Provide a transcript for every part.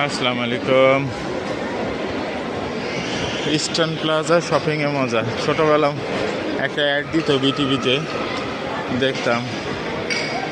আসসালামু আলাইকুম eastern plaza শপিংয়ে মজা। ছোটোবেলা একটা অ্যাড দিত বিটিভিতে দেখতাম।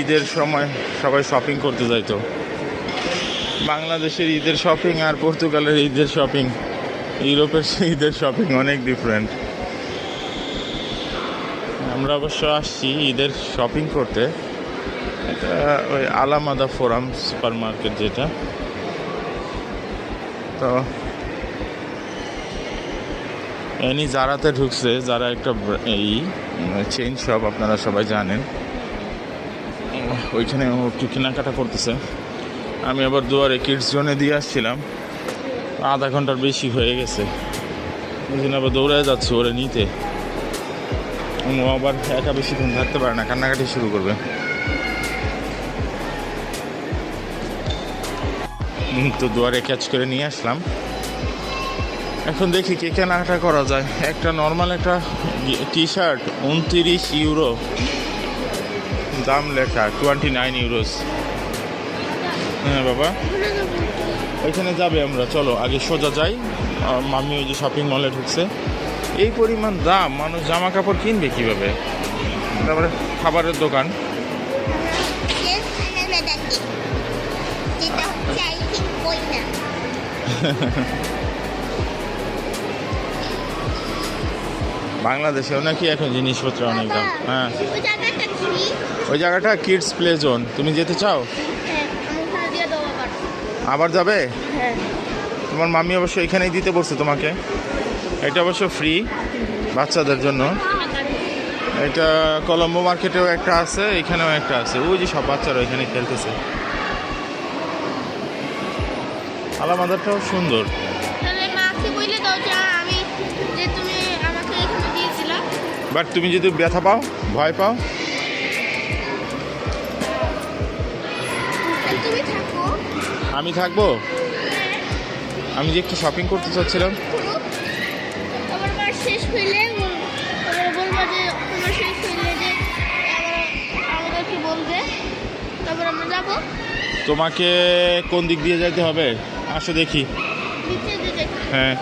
ঈদের সময় সবাই শপিং করতে যাইতো। বাংলাদেশের ঈদের শপিং আর পর্তুগালের ঈদের শপিং ইউরোপের ঈদের শপিং অনেক ডিফারেন্ট আমরা অবশ্য আসছি ঈদের শপিং করতে। এটা ওই আলামাদা ফোরাম সুপার মার্কেট যেটা। তো। এনি জারাতে ঢুকছে, যারা একটা এই চেইন শপ আপনারা সবাই জানেন। ওইখানে ও একটু কেনাকাটা করতেছে। আমি আবার দুয়ারে কিডস জোনে দিয়ে আসছিলাম। আধা ঘণ্টার বেশি হয়ে গেছে। ওই জন্য আবার দৌড়ায় যাচ্ছি ওরে নিতে। ও আবার একা বেশিক্ষণ থাকতে পারে না, কান্নাকাটি শুরু করবে। তো দুয়ারে ক্যাচ করে নিয়ে আসলাম। এখন দেখি কে কেনাকাটা করা যায়। একটা নর্মাল একটা টি শার্ট উনত্রিশ ইউরো দাম লেখা টোয়েন্টি নাইন ইউরোস হ্যাঁ বাবা। ওইখানে যাবে আমরা, চলো, আগে সোজা যাই। মামি ওই যে শপিং মলে ঢুকছে। এই পরিমাণ দাম, মানুষ জামা কাপড় কিনবে কীভাবে? তারপরে খাবারের দোকান। বাংলাদেশেও নাকি এখন জিনিসপত্র অনেক দাম হ্যাঁ। ওই জায়গাটা কিডস প্লে জোন তুমি যেতে চাও? হ্যাঁ আবার যাবে? হ্যাঁ। তোমার মামি অবশ্য এখানেই দিতে বলছে তোমাকে। এটা অবশ্য ফ্রি বাচ্চাদের জন্য। এটা কলম্বো মার্কেটেও একটা আছে এখানেও একটা আছে। ওই যে সব বাচ্চারা এখানে খেলতেছে আলামাদারটাও সুন্দর তাহলে মাকে বলে দাও যে আমি যে তুমি আমাকে এখানে সুন্দর বাট তুমি যদি ব্যথা পাও ভয় পাও আমি থাকব? আমি যে একটু শপিং করতে চাচ্ছিলাম। করো আবার আমার শেষ হইলে বল- যে তোমার শেষ হইলে যে আমাদেরকে বলবে। তারপর আমরা যাব। তোমাকে কোন দিক দিয়ে যেতে হবে? আসো দেখি। হ্যাঁ।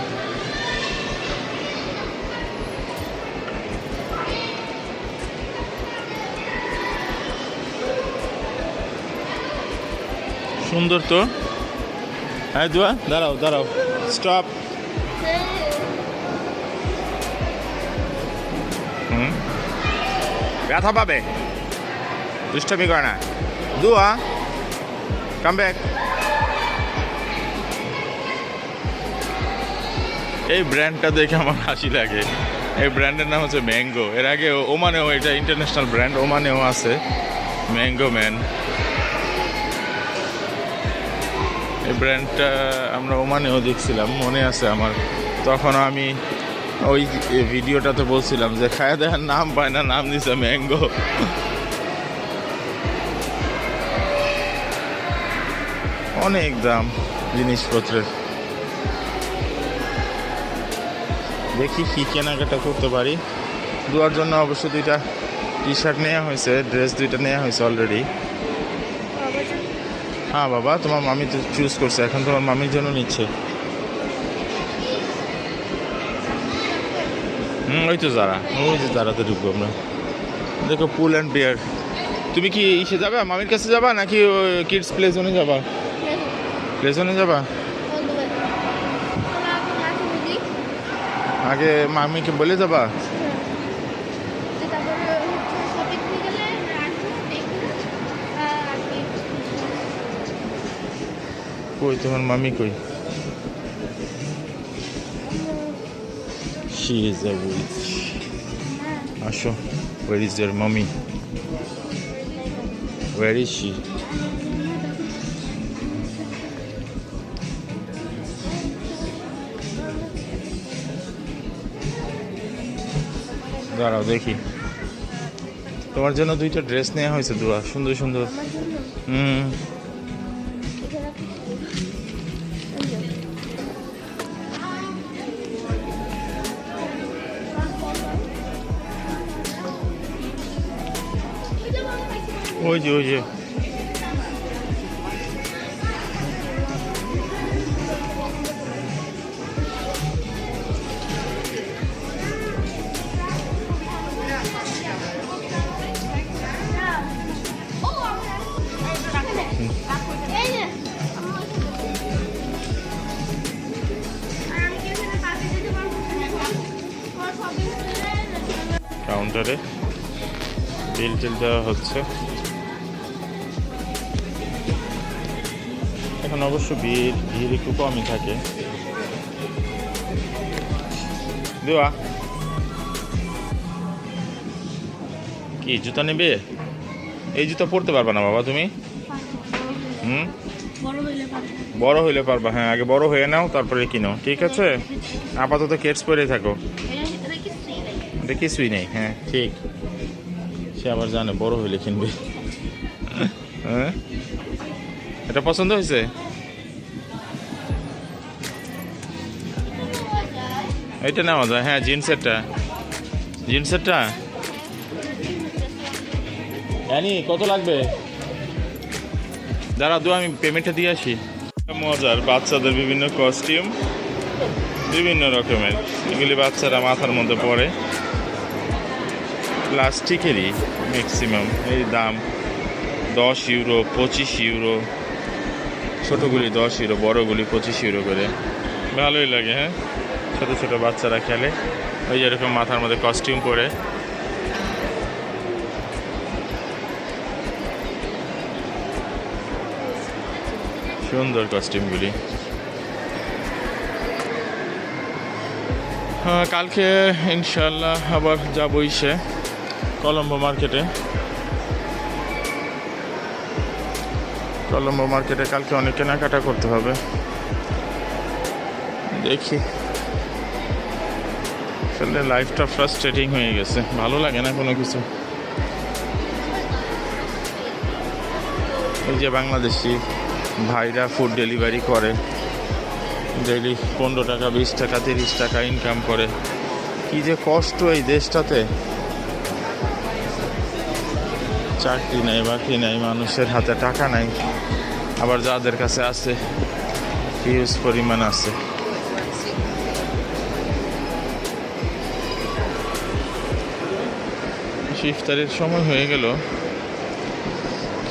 সুন্দর তো। হ্যাঁ দুয়া দাঁড়াও দাঁড়াও। স্টপ হুম। ব্যথা পাবে। দুষ্টামি করে না। দুয়া কাম ব্যাক এই ব্র্যান্ডটা দেখে আমার হাসি লাগে। এই ব্র্যান্ডের নাম হচ্ছে ম্যাঙ্গো এর আগে ওমানেও এটা ইন্টারন্যাশনাল ব্র্যান্ড ওমানেও আছে। ম্যাঙ্গো ম্যান এই ব্র্যান্ডটা আমরা ওমানেও দেখছিলাম, মনে আছে আমার। তখন আমি ওই ভিডিওটাতে বলছিলাম যে খায়া দেখার নাম পায় না, নাম দিছে ম্যাঙ্গো অনেক দাম জিনিসপত্রের। দেখি কি কেনাকাটা করতে পারি। দুয়ার জন্য অবশ্য দুইটা টি শার্ট নেওয়া হয়েছে ড্রেস দুইটা নেওয়া হয়েছে অলরেডি হ্যাঁ বাবা তোমার মামি তো চুজ করছে এখন তোমার মামির জন্য নিচ্ছে। হুম ওই তো যারা ওই যে যারাতে ঢুকবো আমরা। দেখো পুল অ্যান্ড বিয়ার তুমি কি ইসে যাবা? মামির কাছে যাবা নাকি কিডস প্লে জোনে যাবা? প্লে জোনে যাবা? আগে মামিকে বলে যাবা? কই, তোমার মামি কই? শি ইজ আ উইচ আসো ওয়ার ইজ ইয়ার মামি ওয়ার ইজ শি দাঁড়াও দেখি। তোমার জন্য দুইটা ড্রেস নেওয়া হয়েছে দুয়া। সুন্দর সুন্দর। হুম। ওই যে ওই যে। বিল দেওয়া হচ্ছে। এখন অবশ্য ভিড় ভিড় একটু কমই থাকে। দেওয়া। কি জুতা নেবে? এই জুতা পরতে পারবে না বাবা তুমি? হুম? বড় হইলে পারব হ্যাঁ আগে বড় হয়ে নাও তারপরে কিনো ঠিক আছে? আপাতত কেটস পরে থাকো। এটা কিছুই নেই হ্যাঁ ঠিক। সে আবার জানে বড় হইলে কিনবে। হ্যাঁ? এটা পছন্দ হয়েছে? এটা নেওয়া যায় হ্যাঁ জিন্সেরটা জিন্সেরটা জানি কত লাগবে? দাঁড়া দু আমি পেমেন্টটা দিয়ে আসি। মজার বাচ্চাদের বিভিন্ন কস্টিউম বিভিন্ন রকমের। এগুলি বাচ্চারা মাথার মধ্যে পড়ে। প্লাস্টিকেরই ম্যাক্সিমাম এই দাম দশ ইউরো পঁচিশ ইউরো ছোটোগুলি দশ ইউরো বড়গুলি পঁচিশ ইউরো করে। ভালোই লাগে হ্যাঁ? ছোটো ছোটো বাচ্চারা খেলে। ওই যেরকম মাথার মধ্যে কস্টিউম পরে। সুন্দর কস্টিউমগুলি হ্যাঁ, কালকে ইনশাল্লাহ আবার যাবই সে। কলম্বো মার্কেটে কলম্বো মার্কেটে কালকে অনেক কেনাকাটা করতে হবে। দেখি। আসলে লাইফটা ফ্রাস্ট্রেটিং হয়ে গেছে। ভালো লাগে না কোনো কিছু। এই যে বাংলাদেশি ভাইরা ফুড ডেলিভারি করে। ডেলি পনেরো টাকা, বিশ টাকা, তিরিশ টাকা ইনকাম করে। কি যে কষ্ট এই দেশটাতে। চাকরি নেই, বাকরি নেই, মানুষের হাতে টাকা নাই। আবার যাদের কাছে আছে হিউজ পরিমাণ আছে। ইফতারের সময় হয়ে গেল।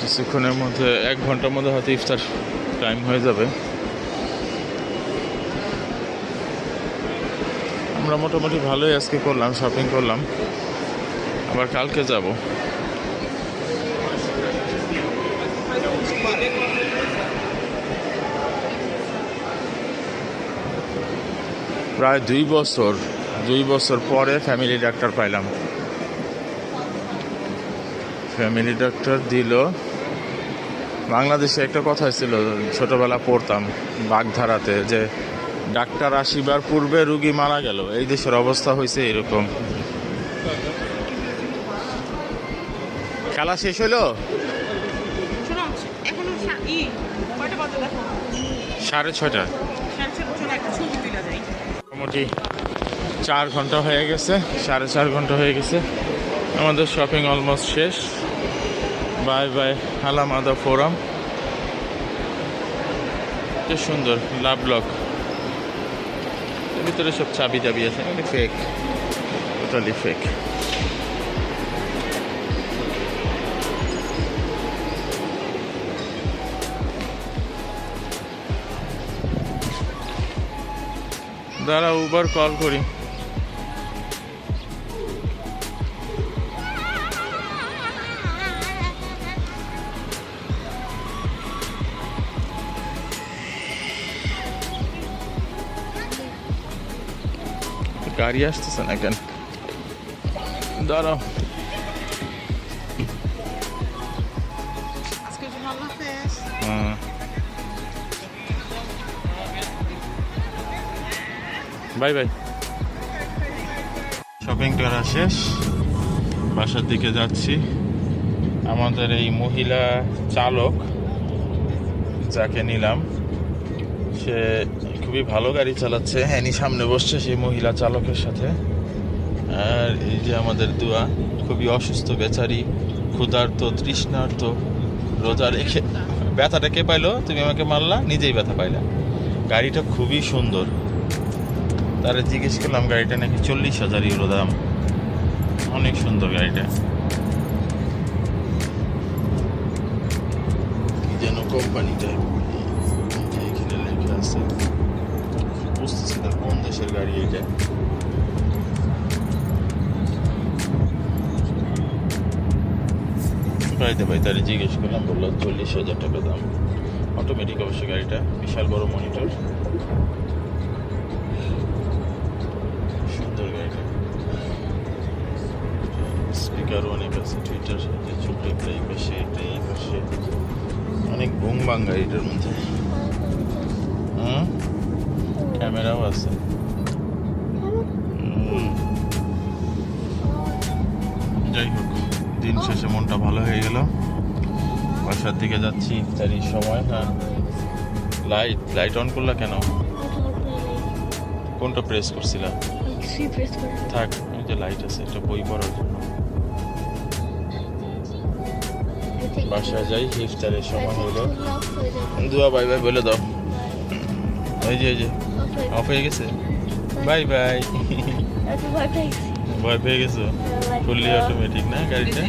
কিছুক্ষণের মধ্যে, এক ঘণ্টার মধ্যে হয়তো ইফতার টাইম হয়ে যাবে। আমরা মোটামুটি ভালোই আজকে করলাম শপিং করলাম। আবার কালকে যাব। প্রায় দুই বছর দুই বছর পরে ফ্যামিলি ডাক্তার পাইলাম। ফ্যামিলি ডাক্তার দিল। বাংলাদেশে একটা কথা ছিল, ছোটবেলা পড়তাম বাগধারাতে, যে ডাক্তার আসিবার পূর্বে রুগী মারা গেল। এই দেশের অবস্থা হয়েছে এরকম। খেলা শেষ হলো শোনো এখনও সা- ই কয়টা বাজে দেখো সাড়ে ছটা মোটামুটি চার ঘণ্টা হয়ে গেছে, সাড়ে চার ঘণ্টা হয়ে গেছে। আমাদের শপিং অলমোস্ট শেষ। বাই বাই আলামাদা ফোরাম। কি সুন্দর লাভ লক এর ভিতরে সব চাবি টাবি আছে ফেক টোটালি ফেক দাঁড়া উবার কল করি। গাড়ি আসতেছে না কেন? দাঁড়াও। Bye bye. শপিং করা শেষ। বাসার দিকে যাচ্ছি। আমাদের এই মহিলা চালক যাকে নিলাম, সে খুবই ভালো গাড়ি চালাচ্ছে। হ্যানি সামনে বসছে সেই মহিলা চালকের সাথে। আর এই যে আমাদের দুয়া, খুবই অসুস্থ, বেচারি, ক্ষুধার্ত, তৃষ্ণার্ত রোজা রেখে ব্যথাটা কে পাইলো? তুমি আমাকে মারলা, নিজেই ব্যথা পাইলা। গাড়িটা খুবই সুন্দর। তারা জিজ্ঞেস করলাম, গাড়িটা নাকি চল্লিশ হাজার ইউরো দাম? অনেক সুন্দর গাড়িটা। যেন কোম্পানিটা এখানে লেখা আছে। বুঝতেছি না কোন দেশের গাড়ি এটা। চালাইতে পারি তাহলে জিজ্ঞেস করলাম, বলল, চল্লিশ হাজার টাকা দাম। অটোমেটিক অবশ্য গাড়িটা, বিশাল বড় মনিটর সুন্দর গাড়িটা স্পিকারও অনেক আছে টুইটার যে ছোট একটা এই পাশে একটা এই পাশে। অনেক বুং বাং গাড়িটার মধ্যে। হুম? ক্যামেরাও আছে। যাই হোক দিন শেষে মনটা ভালো হয়ে গেল। বাসার দিকে যাচ্ছি ইফতারির সময় হ্যাঁ। লাইট লাইট অন করলা কেন? কোনটা প্রেস করছিলাম থাক ওই যে লাইট আছে একটা বই পড়ার জন্য। বাসায় যাই ইফতারের সময় হলো। দুয়া বাই বাই বলে দাও। ওই যে ওই যে। অফ হয়ে গেছে? বাই বাই ভয় পেয়ে গেছো। ফুললি অটোমেটিক না গাড়িটা?